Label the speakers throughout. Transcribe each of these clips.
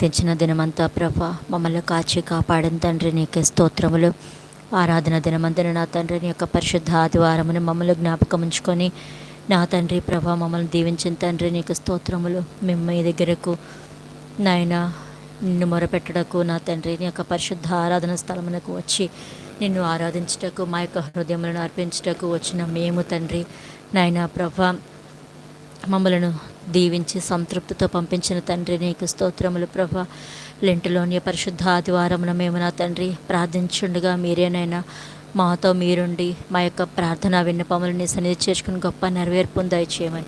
Speaker 1: తెంచిన దినమంతా ప్రభ మమ్మల్ని కాచి కాపాడిన తండ్రి నీకే స్తోత్రములు. ఆరాధన దినమంతని నా తండ్రి నీ యొక్క పరిశుద్ధ ఆదివారమును మమ్మల్ని జ్ఞాపకం ఉంచుకొని నా తండ్రి ప్రభ మమ్మల్ని దీవించిన తండ్రి నీకు స్తోత్రములు మేము మీ దగ్గరకు నాయన నిన్ను మొరపెట్టడకు నా తండ్రి నీ యొక్క పరిశుద్ధ ఆరాధన స్థలమునకు వచ్చి నిన్ను ఆరాధించుటకు మా యొక్క హృదయములను అర్పించుటకు వచ్చిన మేము తండ్రి. నాయన ప్రభ మమ్మలను దీవించి సంతృప్తితో పంపించిన తండ్రి నీకు స్తోత్రములు ప్రభ. లెంటిలోని పరిశుద్ధ ఆదివారమున మేము నా తండ్రి ప్రార్థించుండగా మీరేనైనా మాతో మీరుండి మా యొక్క ప్రార్థన విన్నపములు నీ సన్నిధి చేసుకుని గొప్ప నెరవేర్పు దయచేయమని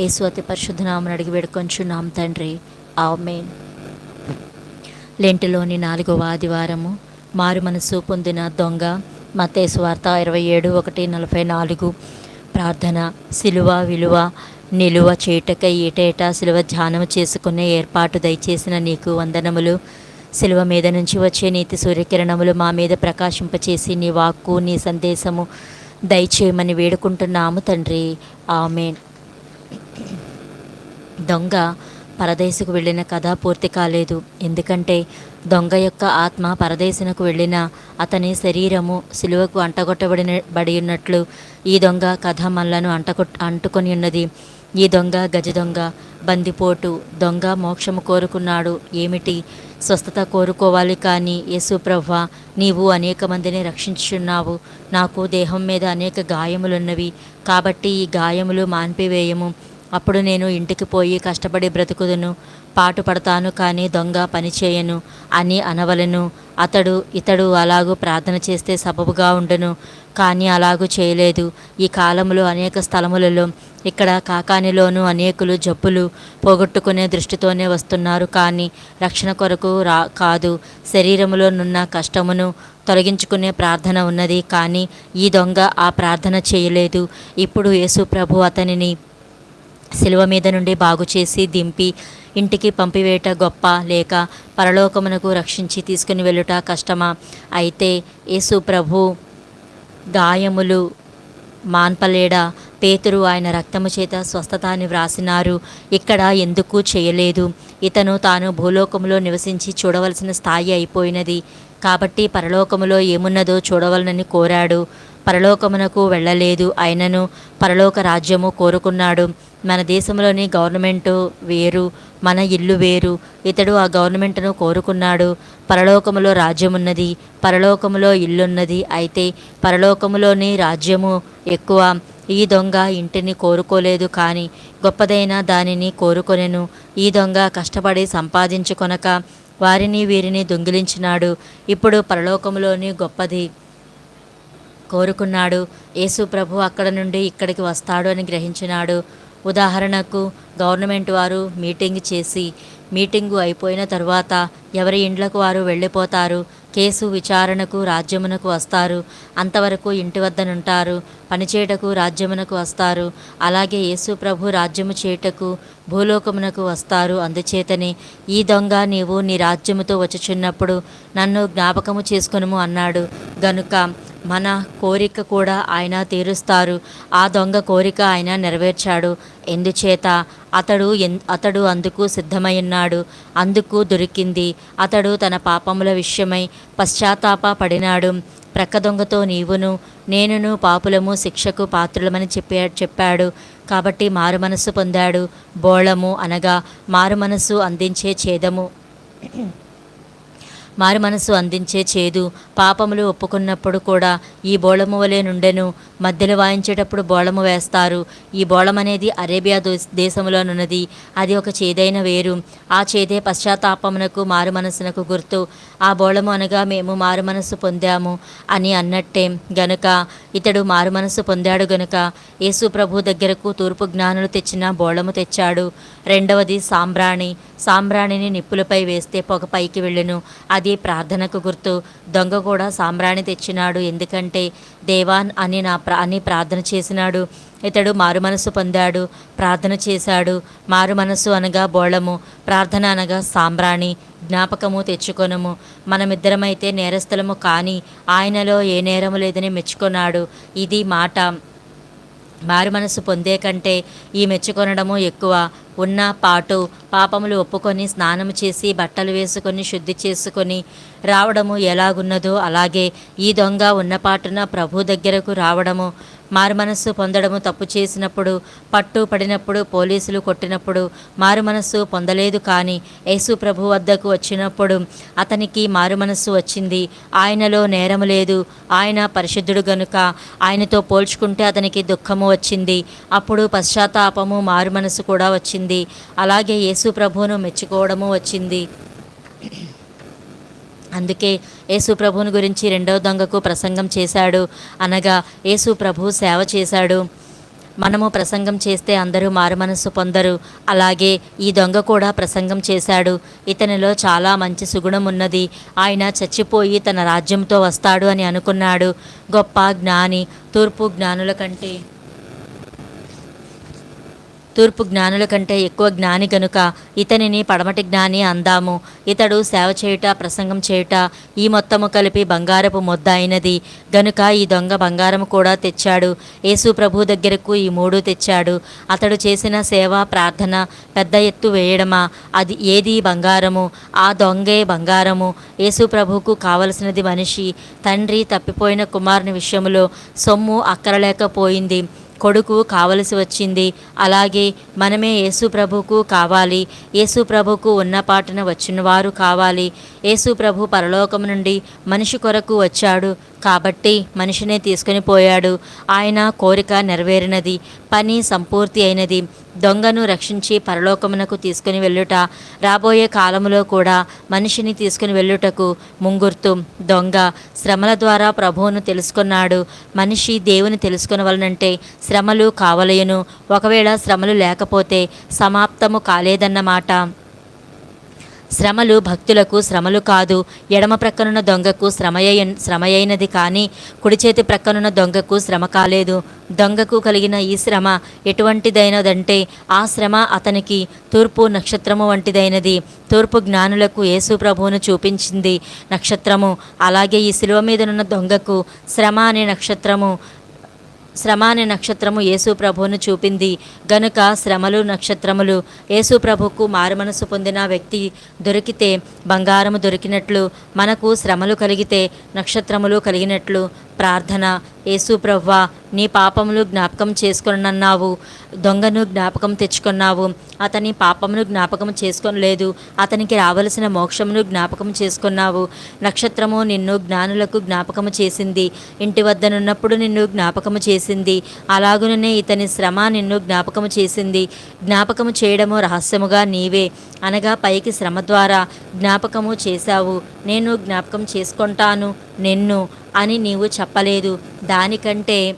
Speaker 1: యేసు అతి పరిశుద్ధ నామని అడిగి వేడుకొంచున్నాం తండ్రి. ఆమెన్. లెంటిలోని నాలుగవ ఆదివారము మారు మనసు పొందిన దొంగ మతేసు వార్త ఇరవై ఏడు ఒకటి నలభై నాలుగు. ప్రార్థన సిలువ విలువ నిలువ చేటకై ఏటేటా సిలువ ధ్యానం చేసుకునే ఏర్పాటు దయచేసిన నీకు వందనములు. సిలువ మీద నుంచి వచ్చే నీతి సూర్యకిరణములు మా మీద ప్రకాశింపచేసి నీ వాక్కు నీ సందేశము దయచేయమని వేడుకుంటున్నాము తండ్రి. ఆమెన్. దొంగ పరదేశకు వెళ్ళిన కథ పూర్తి కాలేదు. ఎందుకంటే దొంగ యొక్క ఆత్మ పరదేశునకు వెళ్ళిన అతని శరీరము సిలువకు అంటగొట్టబడిన బడి ఉన్నట్లు ఈ దొంగ కథ మల్లను అంటకొట్ అంటుకొని ఉన్నది. ఈ దొంగ గజ దొంగ బందిపోటు దొంగ మోక్షము కోరుకున్నాడు. ఏమిటి? స్వస్థత కోరుకోవాలి కానీ యేసు నీవు అనేక మందిని రక్షించున్నావు నాకు దేహం మీద అనేక గాయములున్నవి. కాబట్టి ఈ గాయములు మాన్పివేయము. అప్పుడు నేను ఇంటికి పోయి కష్టపడి బ్రతుకుదును. పాటు పడతాను కానీ దొంగ పనిచేయను అని అనవలను. అతడు ఇతడు అలాగూ ప్రార్థన చేస్తే సబబుగా ఉండను. కానీ అలాగూ చేయలేదు. ఈ కాలంలో అనేక స్థలములలో ఇక్కడ కాకానిలోనూ అనేకులు జబ్బులు పోగొట్టుకునే దృష్టితోనే వస్తున్నారు. కానీ రక్షణ కొరకు రా కాదు శరీరంలోనున్న కష్టమును తొలగించుకునే ప్రార్థన ఉన్నది. కానీ ఈ దొంగ ఆ ప్రార్థన చేయలేదు. ఇప్పుడు యేసు ప్రభు అతనిని శిలువ మీద నుండి బాగు చేసి దింపి ఇంటికి పంపివేయట గొప్ప లేక పరలోకమునకు రక్షించి తీసుకుని వెళ్ళుట కష్టమా? అయితే యేసు ప్రభు గాయములు మాన్పలేడ పేతురు ఆయన రక్తము చేత స్వస్థత అని వ్రాసినారు. ఇక్కడ ఎందుకు చేయలేదు? ఇతను తాను భూలోకములో నివసించి చూడవలసిన స్థాయి అయిపోయినది. కాబట్టి పరలోకములో ఏమున్నదో చూడవలనని కోరాడు. పరలోకమునకు వెళ్ళలేదు. అయినను పరలోక రాజ్యము కోరుకున్నాడు. మన దేశంలోని గవర్నమెంటు వేరు మన ఇల్లు వేరు. ఇతడు ఆ గవర్నమెంట్ను కోరుకున్నాడు. పరలోకములో రాజ్యమున్నది పరలోకములో ఇల్లున్నది అయితే పరలోకములోని రాజ్యము ఎక్కువ. ఈ దొంగ ఇంటిని కోరుకోలేదు కానీ గొప్పదైన దానిని కోరుకొనెను. ఈ దొంగ కష్టపడి సంపాదించుకొనక వారిని వీరిని దొంగిలించినాడు. ఇప్పుడు పరలోకములోని గొప్పది. కోరుకున్నాడు. యేసు ప్రభు అక్కడ నుండి ఇక్కడికి వస్తాడు అని గ్రహించినాడు. ఉదాహరణకు గవర్నమెంట్ వారు మీటింగ్ చేసి మీటింగు అయిపోయిన తర్వాత ఎవరి ఇండ్లకు వారు వెళ్ళిపోతారు? కేసు విచారణకు రాజ్యమునకు వస్తారు. అంతవరకు ఇంటి వద్దనుంటారు పనిచేయటకు రాజ్యమునకు వస్తారు. అలాగే యేసు ప్రభు రాజ్యము చేయుటకు భూలోకమునకు వస్తారు. అందుచేతనే ఈ దొంగ నీవు నీ రాజ్యముతో వచ్చుచున్నప్పుడు నన్ను జ్ఞాపకము చేసుకొనుము అన్నాడు. గనుక మన కోరిక కూడా ఆయన తీరుస్తారు. ఆ దొంగ కోరిక ఆయన నెరవేర్చాడు. ఎందుచేత? అతడు ఎన్ అతడు అందుకు సిద్ధమై ఉన్నాడు అందుకు దొరికింది. అతడు తన పాపముల విషయమై పశ్చాత్తాప పడినాడు. ప్రక్క దొంగతో నీవును నేనును పాపులము శిక్షకు పాత్రులమని చెప్పా చెప్పాడు. కాబట్టి మారు మనస్సు పొందాడు బోళము అనగా మారు మనస్సు అందించే ఛేదము. మారు మనసు అందించే చేదు పాపములు ఒప్పుకున్నప్పుడు కూడా ఈ బోళము వలె నుండెను. మధ్యలో వాయించేటప్పుడు బోళము వేస్తారు. ఈ బోళమనేది అనేది అరేబియా దేశంలోనున్నది అది ఒక చేదైన వేరు. ఆ చేదే పశ్చాత్తాపమునకు మారు మనసునకు గుర్తు. ఆ బోళము అనగా మేము మారు మనసు పొందాము అని అన్నట్టే. గనుక ఇతడు మారు మనసు పొందాడు గనుక యేసు ప్రభు దగ్గరకు తూర్పు జ్ఞానులు తెచ్చిన బోళము తెచ్చాడు. రెండవది సాంబ్రాణి. సాంబ్రాణిని నిప్పులపై వేస్తే పొగ పైకి వెళ్ళెను. అది ప్రార్థనకు గుర్తు దొంగ కూడా సాంబ్రాణి తెచ్చినాడు. ఎందుకంటే దేవాన్ అని నా ప్రా అని ప్రార్థన చేసినాడు. ఇతడు మారు మనసు పొందాడు ప్రార్థన చేశాడు. మారు మనసు అనగా బోళము ప్రార్థన అనగా సాంబ్రాణి జ్ఞాపకము తెచ్చుకొనము. మనమిద్దరమైతే నేరస్థలము కానీ ఆయనలో ఏ నేరము లేదని మెచ్చుకొన్నాడు. ఇది మాట. మారు మనసు పొందే కంటే ఈ మెచ్చుకొనడము ఎక్కువ. ఉన్న పాటు పాపములు ఒప్పుకొని స్నానము చేసి బట్టలు వేసుకొని శుద్ధి చేసుకొని రావడము ఎలాగున్నదో అలాగే ఈ దొంగ ఉన్నపాటున ప్రభు దగ్గరకు రావడము మారు మనస్సు పొందడము తప్పు చేసినప్పుడు పట్టు పడినప్పుడు పోలీసులు కొట్టినప్పుడు మారు మనస్సు పొందలేదు కానీ యేసు ప్రభు వద్దకు వచ్చినప్పుడు అతనికి మారు మనస్సు వచ్చింది. ఆయనలో నేరము లేదు. ఆయన పరిశుద్ధుడు గనుక ఆయనతో పోల్చుకుంటే అతనికి దుఃఖము వచ్చింది. అప్పుడు పశ్చాత్తాపము మారుమనస్సు కూడా వచ్చింది. అలాగే యేసు ప్రభువును మెచ్చుకోవడము వచ్చింది. అందుకే యేసు ప్రభువుని గురించి రెండవ దొంగకు ప్రసంగం చేశాడు. అనగా యేసు ప్రభు సేవ చేశాడు. మనము ప్రసంగం చేస్తే అందరూ మారుమనస్సు పొందరు. అలాగే ఈ దొంగ కూడా ప్రసంగం చేశాడు. ఇతనిలో చాలా మంచి సుగుణం ఉన్నది. ఆయన చచ్చిపోయి తన రాజ్యంతో వస్తాడు అని అనుకున్నాడు. గొప్ప జ్ఞాని తూర్పు జ్ఞానుల కంటే తూర్పు జ్ఞానుల కంటే ఎక్కువ జ్ఞాని గనుక ఇతనిని పడమటి జ్ఞాని అందాము. ఇతడు సేవ చేయుట ప్రసంగం చేయుట ఈ మొత్తము కలిపి బంగారపు మొద్ద అయినది. గనుక ఈ దొంగ బంగారము కూడా తెచ్చాడు. యేసు ప్రభు దగ్గరకు ఈ మూడు తెచ్చాడు. అతడు చేసిన సేవ ప్రార్థన పెద్ద ఎత్తు వేయడమా? అది ఏది బంగారము? ఆ దొంగే బంగారము. యేసు ప్రభుకు కావలసినది మనిషి తండ్రి తప్పిపోయిన కుమారుని విషయంలో సొమ్ము అక్కరలేకపోయింది కొడుకు కావలసి వచ్చింది. అలాగే మనమే యేసు ప్రభుకు కావాలి. యేసు ప్రభుకు ఉన్న పాటన వచ్చిన వారు కావాలి. యేసు ప్రభు పరలోకం నుండి మనిషి కొరకు వచ్చాడు. కాబట్టి మనిషినే తీసుకొని పోయాడు. ఆయన కోరిక నెరవేరినది. పని సంపూర్తి అయినది. దొంగను రక్షించి పరలోకమునకు తీసుకుని వెళ్ళుట. రాబోయే కాలములో కూడా మనిషిని తీసుకుని వెళ్ళుటకు ముంగుర్తు. దొంగ శ్రమల ద్వారా ప్రభువును తెలుసుకున్నాడు. మనిషి దేవుని తెలుసుకునవలనంటే శ్రమలు కావలయను ఒకవేళ శ్రమలు లేకపోతే సమాప్తము కాలేదన్నమాట. శ్రమలు భక్తులకు శ్రమలు కాదు. ఎడమ ప్రక్కనున్న దొంగకు శ్రమయ శ్రమయైనది కానీ కుడి చేతి ప్రక్కనున్న దొంగకు శ్రమ కాలేదు. దొంగకు కలిగిన ఈ శ్రమ ఎటువంటిదైనదంటే ఆ శ్రమ అతనికి తూర్పు నక్షత్రము వంటిదైనది. తూర్పు జ్ఞానులకు యేసు ప్రభువును చూపించింది నక్షత్రము. అలాగే ఈ శిలువ మీదనున్న దొంగకు శ్రమ అనే నక్షత్రము. శ్రమ అనే నక్షత్రము యేసుప్రభువును చూపింది. గనుక శ్రమలు నక్షత్రములు యేసుప్రభుకు మారుమనసు పొందిన వ్యక్తి దొరికితే బంగారము దొరికినట్లు మనకు శ్రమలు కలిగితే నక్షత్రములు కలిగినట్లు ప్రార్థన యేసు ప్రవ్వా నీ పాపములు జ్ఞాపకం చేసుకొనన్నావు దొంగను జ్ఞాపకం తెచ్చుకున్నావు. అతని పాపమును జ్ఞాపకం చేసుకోలేదు అతనికి రావలసిన మోక్షమును జ్ఞాపకం చేసుకున్నావు. నక్షత్రము నిన్ను జ్ఞానులకు జ్ఞాపకము చేసింది. ఇంటి వద్దనున్నప్పుడు నిన్ను జ్ఞాపకము చేసింది. అలాగుననే ఇతని శ్రమ నిన్ను జ్ఞాపకము చేసింది. జ్ఞాపకము చేయడము రహస్యముగా నీవే. అనగా పైకి శ్రమ ద్వారా జ్ఞాపకము చేశావు. నేను జ్ఞాపకం చేసుకుంటాను. నిన్ను అని నీవు చెప్పలేదు. దానికంటే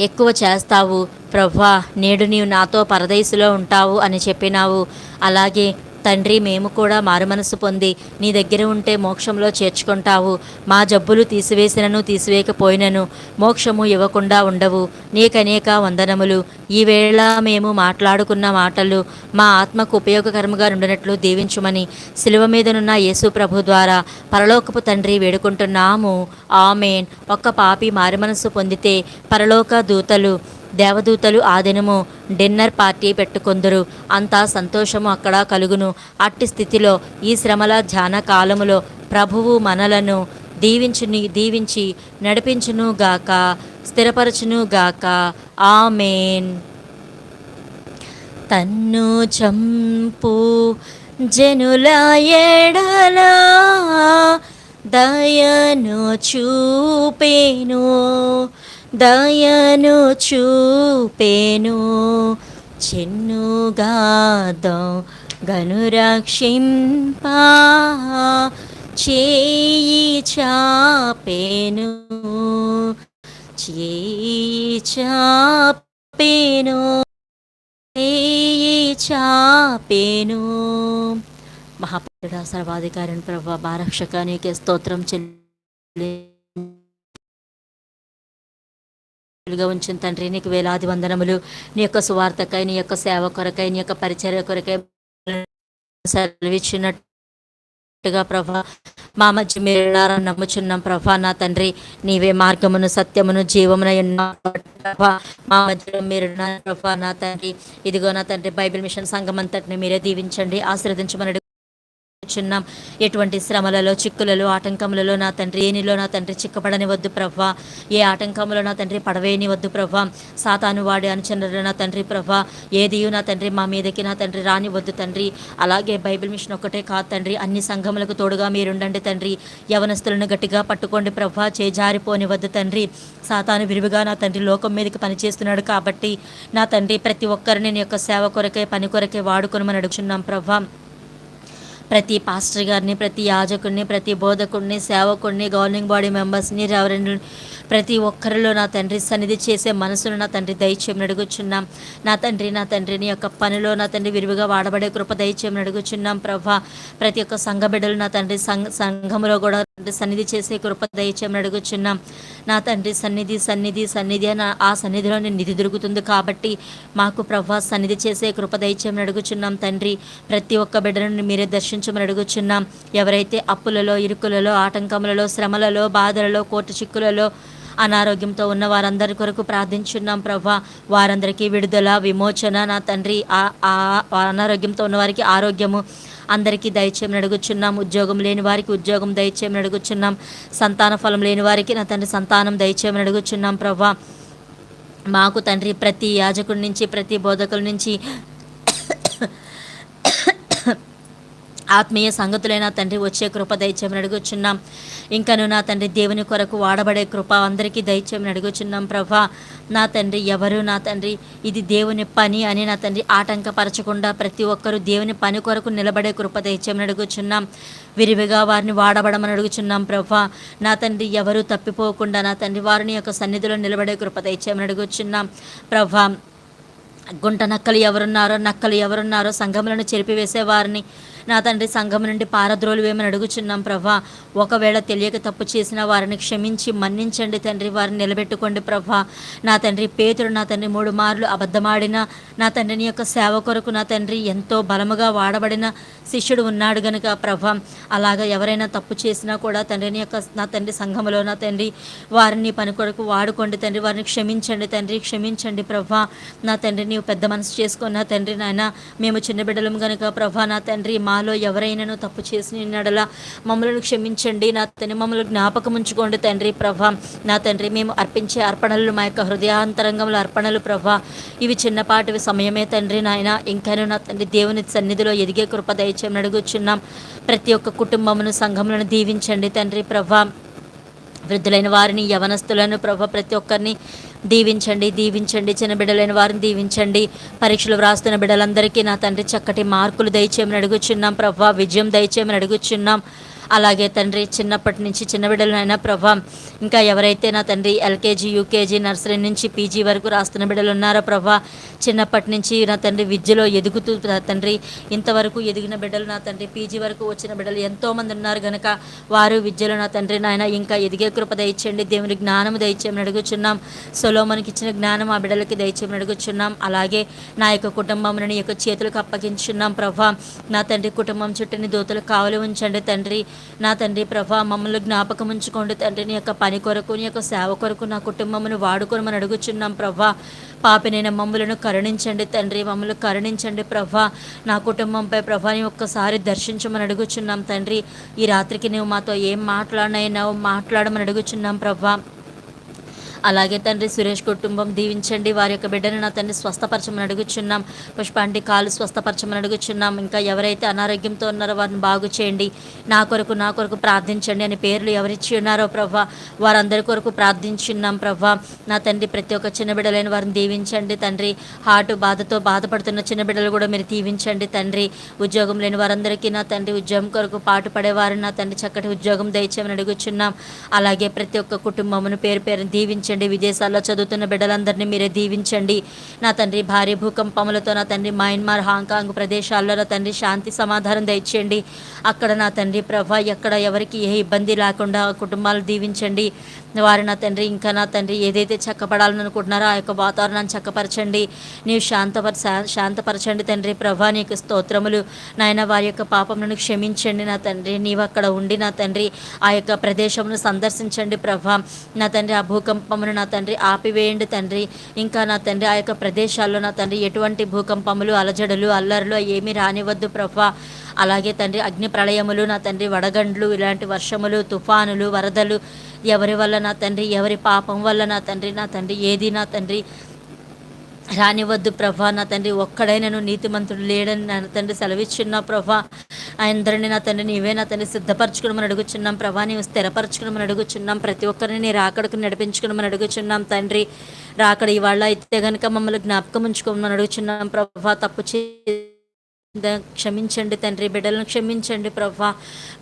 Speaker 1: ఎక్కువ చేస్తావు. ప్రభా నేడు నీవు నాతో పరదేశిలో ఉంటావు అని చెప్పినావు. అలాగే తండ్రి మేము కూడా మారుమనసు పొంది నీ దగ్గర ఉంటే మోక్షంలో చేర్చుకుంటావు. మా జబ్బులు తీసివేసినను తీసివేయకపోయినను మోక్షము ఇవ్వకుండా ఉండవు. నీకనేక వందనములు. ఈవేళ మేము మాట్లాడుకున్న మాటలు మా ఆత్మకు ఉపయోగకరముగా ఉండినట్లు దీవించుమని శిలువ మీదనున్న యేసు ప్రభు ద్వారా పరలోకపు తండ్రి వేడుకుంటున్నాము. ఆమెన్. ఒక్క పాపి మారుమనసు పొందితే పరలోక దూతలు దేవదూతలు ఆ దినము డిన్నర్ పార్టీ పెట్టుకుందరు. అంతా సంతోషము అక్కడ కలుగును. అట్టి స్థితిలో ఈ శ్రమల ధ్యాన కాలములో ప్రభువు మనలను దీవించుని దీవించి నడిపించును గాక స్థిరపరచును గాక. ఆమెన్. తన్ను చంపు జనుల ఎడలా దయను చూపేను. దయను చూపేను చిన్నుగాదం గను రక్షింప చేయి చాపేను చేయి చాపేను చేయి చాపేను. మహాపురుడా సర్వాధికారిని ప్రభా బారక్షక నీకే స్తోత్రం చెల్లి గా ఉంచిన తండ్రి నీకు వేలాది వందనములు. నీ యొక్క సువార్తకై నీ యొక్క సేవ కొరకై నీ యొక్క పరిచర్య కొరకై సెలవిచ్చినట్టుగా ప్రభా మా మధ్య మీరు నమ్ముచున్నాం ప్రభా నా తండ్రి. నీవే మార్గమును సత్యమును జీవమున ప్రభా మా మధ్యలో మీరు ప్రభా నా తండ్రి. ఇదిగో నా తండ్రి బైబిల్ మిషన్ సంఘం అంతటిని మీరే దీవించండి ఆశీర్వదించమని చున్నాం ఎటువంటి శ్రమలలో చిక్కులలో ఆటంకములలో నా తండ్రి ఏనిలో నా తండ్రి చిక్కపడని వద్దు ప్రభా. ఏ ఆటంకములో నా తండ్రి పడవేయని వద్దు ప్రభా. సాతాను వాడి అనుచరులు నా తండ్రి ప్రభా. ఏదియు నా తండ్రి మా మీదకి నా తండ్రి రాని వద్దు తండ్రి. అలాగే బైబిల్ మిషన్ ఒక్కటే కాదు తండ్రి. అన్ని సంఘములకు తోడుగా మీరుండండి తండ్రి. యవనస్తులను గట్టిగా పట్టుకోండి ప్రభా. చేజారిపోని వద్దు తండ్రి. సాతాను విరివిగా నా తండ్రి లోకం మీదకి పనిచేస్తున్నాడు కాబట్టి నా తండ్రి ప్రతి ఒక్కరిని నీ యొక్క సేవ కొరకే పని కొరకే వాడుకొనమని అడుగుచున్నాం ప్రభా. ప్రతి పాస్టర్ గారిని ప్రతి యాజకుడిని ప్రతి బోధకుడిని సేవకుడిని గవర్నింగ్ బాడీ మెంబర్స్ని రెవరెండ్ ప్రతి ఒక్కరిలో నా తండ్రి సన్నిధి చేసే మనసును నా తండ్రి దయచేయమని అడుగుచున్నాం. నా తండ్రి నా తండ్రిని యొక్క పనిలో నా తండ్రి విరివిగా వాడబడే కృప దయచేయమని అడుగుచున్నాం. ప్రభా ప్రతి ఒక్క సంఘ బిడ్డలు నా తండ్రి సంఘ సంఘంలో కూడా తండ్రి సన్నిధి చేసే కృప దయచేయమని అడుగుచున్నాం. నా తండ్రి సన్నిధి సన్నిధి సన్నిధి అని ఆ సన్నిధిలో నిధి దొరుకుతుంది కాబట్టి మాకు ప్రభా సన్నిధి చేసే కృప దయచేయమని అడుగుచున్నాం తండ్రి. ప్రతి ఒక్క బిడ్డలను మీరే దర్శించమని అడుగుచున్నాం. ఎవరైతే అప్పులలో ఇరుకులలో ఆటంకములలో శ్రమలలో బాధలలో కోర్టు చిక్కులలో అనారోగ్యంతో ఉన్న వారందరి కొరకు ప్రార్థించున్నాం ప్రభా. వారందరికీ విడుదల విమోచన. నా తండ్రి అనారోగ్యంతో ఉన్న వారికి ఆరోగ్యము. అందరికీ దయచేయమని అడుగుచున్నాం. ఉద్యోగం లేని వారికి ఉద్యోగం దయచేయమని అడుగుచున్నాం. సంతాన ఫలం లేని వారికి నా తండ్రి సంతానం దయచేయమని అడుగుచున్నాం ప్రభా. మాకు తండ్రి ప్రతి యాజకుడి నుంచి ప్రతి బోధకుల నుంచి ఆత్మీయ సంగతులైన తండ్రి వచ్చే కృప దయచేయమని అడుగుచున్నాం. ఇంకను నా తండ్రి దేవుని కొరకు వాడబడే కృప అందరికీ దయచేయమని అడుగుచున్నాం ప్రభా. నా తండ్రి ఎవరు? నా తండ్రి ఇది దేవుని పని అని నా తండ్రి ఆటంకపరచకుండా ప్రతి ఒక్కరూ దేవుని పని కొరకు నిలబడే కృప దయచేయమని అడుగుచున్నాం. విరివిగా వారిని వాడబడమని అడుగుచున్నాం ప్రభా. నా తండ్రి ఎవరు? తప్పిపోకుండా నా తండ్రి వారిని యొక్క సన్నిధిలో నిలబడే కృప దయచేయమని అడుగుచున్నాం. ప్రభా గుంట నక్కలు ఎవరున్నారో నక్కలు ఎవరున్నారో సంఘములను చెరిపివేసే వారిని నా తండ్రి సంఘం నుండి పారద్రోలు వేమని అడుగుచున్నాం ప్రభా? ఒకవేళ తెలియక తప్పు చేసిన వారిని క్షమించి మన్నించండి తండ్రి వారిని నిలబెట్టుకోండి ప్రభా. నా తండ్రి పేతుడు నా తండ్రి మూడు మార్లు అబద్ధమాడిన నా తండ్రిని యొక్క సేవ కొరకు నా తండ్రి ఎంతో బలముగా వాడబడిన శిష్యుడు ఉన్నాడు గనుక ప్రభా. అలాగా ఎవరైనా తప్పు చేసినా కూడా తండ్రిని యొక్క నా తండ్రి సంఘములో నా తండ్రి వారిని పని కొరకు వాడుకోండి తండ్రి వారిని క్షమించండి తండ్రి క్షమించండి ప్రభా. నా తండ్రి నీవు పెద్ద మనసు చేసుకున్న తండ్రి నాయన మేము చిన్న బిడ్డలం గనుక ప్రభా. నా తండ్రి మాలో ఎవరైనాను తప్పు చేసిన నడల మమ్మలను క్షమించండి. నా తండ్రి మమ్మల్ని జ్ఞాపకం ఉంచుకోండి తండ్రి ప్రభా. నా తండ్రి మేము అర్పించే అర్పణలు మా యొక్క హృదయాంతరంగంలో అర్పణలు ప్రభా. ఇవి చిన్నపాటివి సమయమే తండ్రి నాయన. ఇంకాను నా తండ్రి దేవుని సన్నిధిలో ఎదిగే కృప దయచేయమని అడుగుచున్నాం. ప్రతి ఒక్క కుటుంబమును సంఘములను దీవించండి తండ్రి ప్రభా. వృద్ధులైన వారిని యవనస్తులను ప్రభ ప్రతి ఒక్కరిని దీవించండి దీవించండి. చిన్న బిడ్డలైన వారిని దీవించండి. పరీక్షలు వ్రాస్తున్న బిడ్డలందరికీ నా తండ్రి చక్కటి మార్కులు దయచేయమని అడుగుచున్నాం. ప్రభా విజయం దయచేయమని అడుగుచున్నాం. అలాగే తండ్రి చిన్నప్పటి నుంచి చిన్న బిడ్డలైనా ప్రభా ఇంకా ఎవరైతే నా తండ్రి ఎల్కేజీ యూకేజీ నర్సరీ నుంచి పీజీ వరకు రాస్తున్న బిడ్డలు ఉన్నారో ప్రభా చిన్నప్పటి నుంచి నా తండ్రి విద్యలో ఎదుగుతూ నా తండ్రి ఇంతవరకు ఎదిగిన బిడ్డలు నా తండ్రి పీజీ వరకు వచ్చిన బిడ్డలు ఎంతోమంది ఉన్నారు కనుక వారు విద్యలో నా తండ్రి నాయన ఇంకా ఎదిగే కృప దయచేయండి దేవుని జ్ఞానము దయచేయమని అడుగుచున్నాం. సొలోమనికి ఇచ్చిన జ్ఞానం ఆ బిడ్డలకి దయచేయమని అడుగుచున్నాం. అలాగే నా యొక్క కుటుంబం నీ యొక్క చేతులకు అప్పగించున్నాం ప్రభా. నా తండ్రి కుటుంబం చుట్టూని దోతలు కావలి ఉంచండి తండ్రి. నా తండ్రి ప్రభా మమ్మల్ని జ్ఞాపకం ఉంచుకోండి తండ్రి. నీ యొక్క పని కొరకు నీ యొక్క సేవ కొరకు నా కుటుంబమును వాడుకోమని అడుగుచున్నాం ప్రభా. పాపినైన మమ్మలను కరుణించండి తండ్రి మమ్మల్ని కరుణించండి ప్రభా. నా కుటుంబంపై ప్రభాని ఒక్కసారి దర్శించమని అడుగుచున్నాం తండ్రి. ఈ రాత్రికి నువ్వు మాతో ఏం మాట్లాడినైనా మాట్లాడమని అడుగుచున్నాం ప్రభా. అలాగే తండ్రి సురేష్ కుటుంబం దీవించండి. వారి యొక్క బిడ్డను నా తండ్రి స్వస్థపరచమని అడుగుచున్నాం. పుష్పాంటి కాలు స్వస్థపరచమని అడుగుచున్నాం. ఇంకా ఎవరైతే అనారోగ్యంతో ఉన్నారో వారిని బాగు చేయండి. నా కొరకు నా కొరకు ప్రార్థించండి అని పేర్లు ఎవరిచ్చి ఉన్నారో ప్రభా వారందరి కొరకు ప్రార్థించున్నాం ప్రభా. నా తండ్రి ప్రతి ఒక్క చిన్న బిడ్డలైన వారిని దీవించండి తండ్రి. హార్ట్ బాధతో బాధపడుతున్న చిన్న బిడ్డలు కూడా మీరు దీవించండి తండ్రి. ఉద్యోగం లేని వారందరికీ నా తండ్రి ఉద్యోగం కొరకు పాటు నా తండ్రి చక్కటి ఉద్యోగం దయచేయమని అడుగుచున్నాం. అలాగే ప్రతి ఒక్క కుటుంబమును పేరు పేరు దీవించండి విదేశాల్లో చదువుతున్న బిడ్డలందరినీ మీరే దీవించండి. నా తండ్రి భారీ భూకంపములతో నా తండ్రి మయన్మార్ హాంకాంగ్ ప్రదేశాల్లో నా తండ్రి శాంతి సమాధానం దయచేయండి. అక్కడ నా తండ్రి ప్రభ ఎక్కడ ఎవరికి ఏ ఇబ్బంది లేకుండా కుటుంబాలు దీవించండి. వారి నా తండ్రి ఇంకా నా తండ్రి ఏదైతే చక్కపడాలని అనుకుంటున్నారో ఆ యొక్క వాతావరణాన్ని చక్కపరచండి. నీవు శాంతపర శా- శాంతపరచండి తండ్రి ప్రభా నీకు స్తోత్రములు. నాయన వారి యొక్క పాపములను క్షమించండి. నా తండ్రి నీవు అక్కడ ఉండి నా తండ్రి ఆ యొక్క ప్రదేశమును సందర్శించండి ప్రభా. నా తండ్రి ఆ భూకంపం భూకంపమును నా తండ్రి ఆపివేయండి తండ్రి. ఇంకా నా తండ్రి ఆ యొక్క ప్రదేశాల్లో నా తండ్రి ఎటువంటి భూకంపములు అలజడులు అల్లర్లు ఏమీ రానివద్దు ప్రభా. అలాగే తండ్రి అగ్ని ప్రళయములు నా తండ్రి వడగండ్లు ఇలాంటి వర్షములు తుఫానులు వరదలు ఎవరి వల్ల నా తండ్రి ఎవరి పాపం వల్ల నా తండ్రి నా తండ్రి ఏది నా తండ్రి రానివద్దు ప్రభా. నా తండ్రి ఒక్కడైనను నీతిమంతుడు లేడని నా తండ్రి సెలవిచ్చున్నా ప్రభా. అందరిని నా తండ్రి నీవే నా తండ్రి సిద్ధపరచుకునమని అడుగుచున్నాం ప్రభా. నీవు స్థిరపరచుకునమని అడుగుచున్నాం. ప్రతి ఒక్కరిని నీ రాకడకు నడిపించుకునమని అడుగుచున్నాం తండ్రి. రాకడ ఇవాళ అయితే కనుక మమ్మల్ని జ్ఞాపకం ఉంచుకోమని అడుగుచున్నాం ప్రభా. తప్పు చే క్షమించండి తండ్రి. బిడ్డలను క్షమించండి ప్రభా.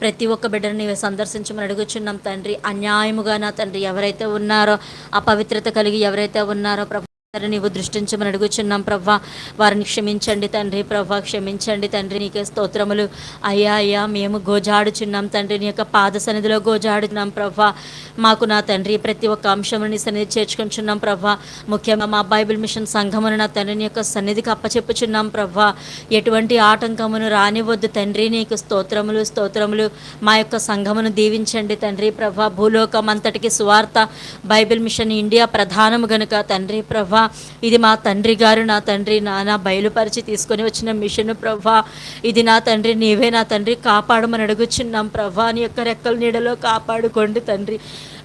Speaker 1: ప్రతి ఒక్క బిడ్డను నీవు సందర్శించమని అడుగుచున్నాం తండ్రి. అన్యాయముగా నా తండ్రి ఎవరైతే ఉన్నారో అపవిత్రత కలిగి ఎవరైతే ఉన్నారో ప్రభా నీవు దృష్టించమని అడుగుచున్నాం ప్రవ్వా. వారిని క్షమించండి తండ్రి ప్రవ్వా క్షమించండి తండ్రి. నీకే స్తోత్రములు. అయ్యా అయ్యా మేము గోజాడుచున్నాం తండ్రి. నీ యొక్క పాద సన్నిధిలో గోజాడుతున్నాం ప్రవ్వా. మాకు నా తండ్రి ప్రతి ఒక్క అంశముని సన్నిధి చేర్చుకుంటున్నాం ప్రవ్వా. ముఖ్యంగా మా బైబిల్ మిషన్ సంఘమును నా తండ్రిని యొక్క సన్నిధికి అప్పచెప్పుచున్నాం ప్రవ్వా. ఎటువంటి ఆటంకమును రానివద్దు తండ్రి. నీకు స్తోత్రములు స్తోత్రములు. మా యొక్క సంఘమును దీవించండి తండ్రి ప్రభా భూలోకం అంతటికి సువార్త బైబిల్ మిషన్ ఇండియా ప్రధానము గనుక తండ్రి ప్రభా ప్రభా. ఇది మా తండ్రి గారు నా తండ్రి నాన్న బయలుపరిచి తీసుకొని వచ్చిన మిషన్ ప్రభా. ఇది నా తండ్రి నీవే నా తండ్రి కాపాడమని అడుగుచున్నాం ప్రభా. నీ యొక్క రెక్కల నీడలో కాపాడుకోండి తండ్రి.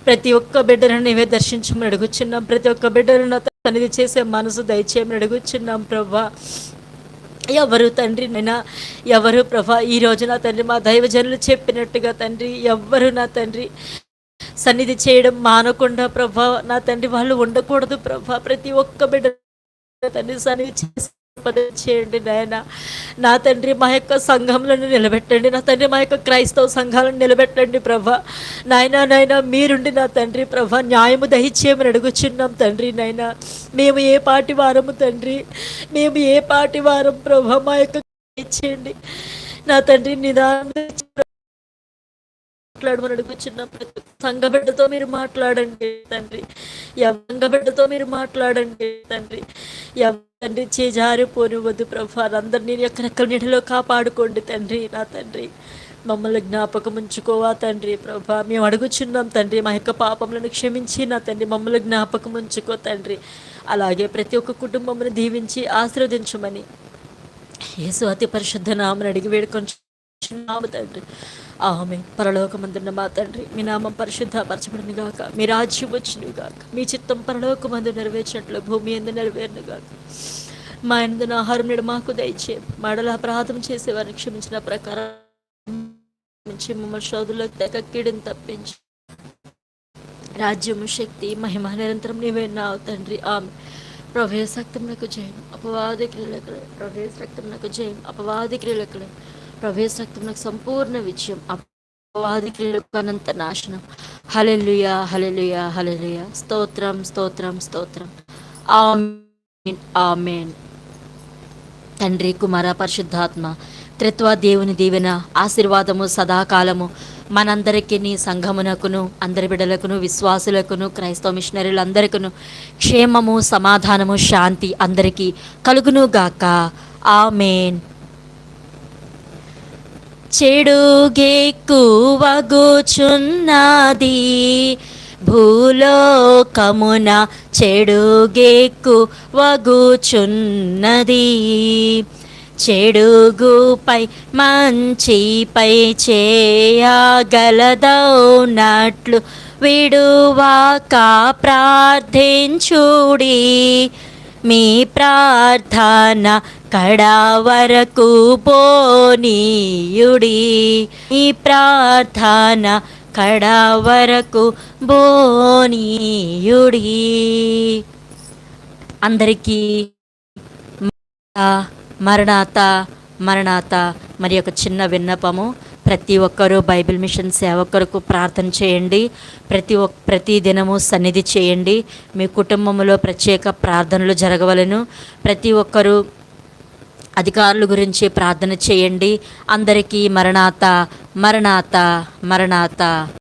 Speaker 1: ప్రతి ఒక్క బిడ్డను నీవే దర్శించమని అడుగుచున్నాం. ప్రతి ఒక్క బిడ్డను నా తనది చేసే మనసు దయచేయమని అడుగుచున్నాం ప్రభా. ఎవరు తండ్రి నైనా? ఎవరు ప్రభా? ఈ రోజు నా తండ్రి మా దైవజనులు చెప్పినట్టుగా తండ్రి ఎవ్వరు నా తండ్రి? సన్నిధి చేయడం మానకుండా ప్రభా నా తండ్రి వాళ్ళు ఉండకూడదు ప్రభా. ప్రతి ఒక్క బిడ్డ తండ్రి సన్నిధి చేసి చేయండి నాయన. నా తండ్రి మా యొక్క సంఘంలను నిలబెట్టండి. నా తండ్రి మా యొక్క క్రైస్తవ సంఘాలను నిలబెట్టండి ప్రభా. నాయన నాయన మీరుండి నా తండ్రి ప్రభా. న్యాయము దహించేయమని అడుగుచున్నాం తండ్రి నాయన. మేము ఏ పాటి వారము తండ్రి? మేము ఏ పాటి వారం ప్రభా మా యొక్క ఇచ్చేయండి నా తండ్రి నిదానం మాట్లాడమని అడుగుచున్న ప్రతి సంఘబిడ్డతో మీరు మాట్లాడండి తండ్రి. యవంగబిడ్డతో మీరు మాట్లాడండి తండ్రి. యవ తండ్రి చేజారిపోనివ్వద్దు ప్రభా. అందరినీ ఎక్కడెక్కడ నీటిలో కాపాడుకోండి తండ్రి నా తండ్రి. మమ్మల్ని జ్ఞాపకం ఉంచుకోవా తండ్రి ప్రభా. మేము అడుగుచున్నాం తండ్రి మా యొక్క పాపములను క్షమించి నా తండ్రి. మమ్మల్ని జ్ఞాపకం ఉంచుకో తండ్రి. అలాగే ప్రతి ఒక్క కుటుంబమును దీవించి ఆశీర్వదించమని. యేసు అతి పరిశుద్ధ నామని అడిగి వేడుకొని తండ్రి. ఆమె పరలోకమందున్న మా తండ్రి మీ నామం పరిశుద్ధపరచబడిన గాక. మీ రాజ్యం వచ్చిన గాక. మీ చిత్తం పరలోకమందు నెరవేర్చినట్లు భూమి ఎందు నెరవేరును గాక. మా ఎందున ఆహారం నేడు మాకు దయచే. మడల అపరాధం చేసేవారిని క్షమించిన ప్రకారం మమ్మల్ని శోధులకు కీడిని తప్పించి. రాజ్యము శక్తి మహిమ నిరంతరం నీవేనావు తండ్రి. ఆమె ప్రవేశ రక్తంకు జయం అపవాది క్రియలకు ప్రవేశ నాకు జయం అపవాది క్రియలకు ప్రవేశ రక్తంలో సంపూర్ణ విజయం. అపవాది అనంత నాశనం. హలెలుయా హలెలుయా హలెలుయా స్తోత్రం స్తోత్రం స్తోత్రం. Amen amen. తండ్రి కుమార పరిశుద్ధాత్మ త్రిత్వ దేవుని దీవెన ఆశీర్వాదము సదాకాలము. మనందరికీ నీ సంఘమునకును అందరి బిడలకును విశ్వాసులకును క్రైస్తవ మిషనరీలందరికీ క్షేమము సమాధానము శాంతి అందరికీ కలుగును గాక ఆమెన్. చెడుగెక్కువగుచున్నది భూలోకమున చెడుగెక్కు వగుచున్నది చెడుగుపై మంచిపై చేయగలదౌనట్లు విడువాక ప్రార్థించుడి. మీ ప్రార్థన కడా వరకు పోనీయుడి. ఈ ప్రార్థన కడా వరకు బోనీయుడి అందరికీ మరణాత మరణాత మరి ఒక చిన్న విన్నపము. ప్రతి ఒక్కరూ బైబిల్ మిషన్ సేవకులకు ప్రార్థన చేయండి. ప్రతి ఒక్క ప్రతి దినము సన్నిధి చేయండి. మీ కుటుంబంలో ప్రత్యేక ప్రార్థనలు జరగవలను. ప్రతి ఒక్కరూ అధికారుల గురించి ప్రార్థన చేయండి. అందరికీ మరణాత మరణాత మరణాత.